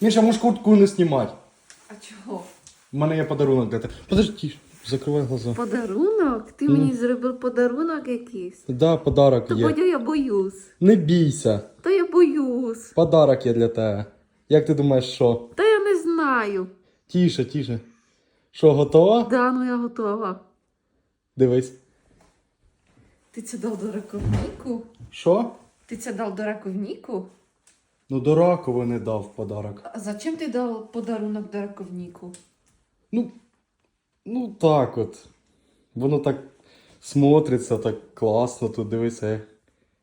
Міша, можеш куртку не знімати. А чого? У мене є подарунок для тебе. Подожди, закривай глаза. Подарунок? Ти мені зробив подарунок якийсь. Да, подарок То є. Бодя, я боюсь. Не бійся. Та я боюсь. Подарок є для тебе. Як ти думаєш, що? Та я не знаю. Тіше, тіше. Що, готова? Да, ну я готова. Дивись. Ти це дав до раковніку? Що? Ти це дав до раковніку? Ну, до раковини дав подарок. А зачем ти дав подарунок до раковніку? Ну, ну так от. Воно так смотриться, так класно тут, дивися.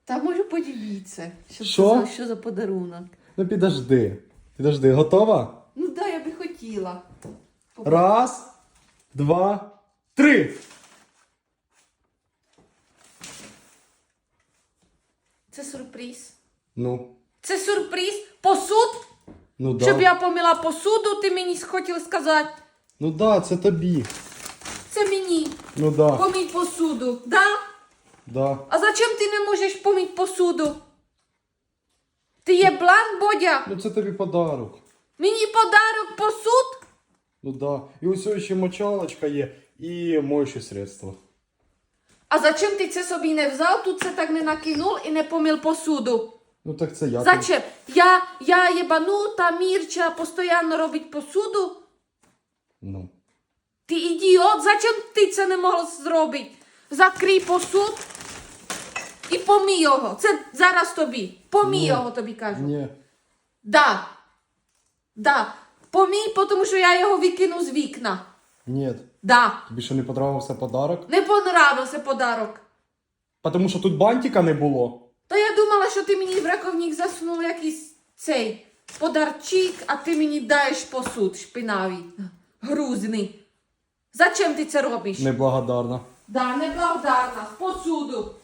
Та можу подивитися. Що, Що? За, що за подарунок? Ну підожди. Підожди, готова? Ну да, я би хотіла. Раз, два, три. Це сюрприз. Ну, Це сюрприз. Посуд? ну да. Щоб я помила посуду, ти мені хотів сказати. Ну да, це тобі. Це мені. Ну да, Поміть посуду. Да? да. А зачем ти не можеш помити посуду? Ти є блан, Бодя? Ну це тобі подарок. Мені подарок посуд? Ну да. І ось ще мочалочка є і моюче средство. А зачем ти це собі не взяв, тут це так не накинув і не помив посуду? Ну так це я. Зачем? Я, я єбанута, Мірча постійно робить посуду? Ну. Ти ідіот, зачем ти це не могла зробити? Закрий посуд і помій його. Це зараз тобі. Помій Ні. його, тобі кажу. Ні. Да. Да. Помій, тому що я його викину з вікна. Ні. Да. Тобі ще не подобався подарок? Не понравився подарок. Тому що тут бантика не було. Та я думала, що ти мені в раковник засунув якийсь цей подарчик, а ти мені даєш посуд шпинавий, грузний. Зачем ти це робиш? Неблагодарна. Да, неблагодарна, посуду.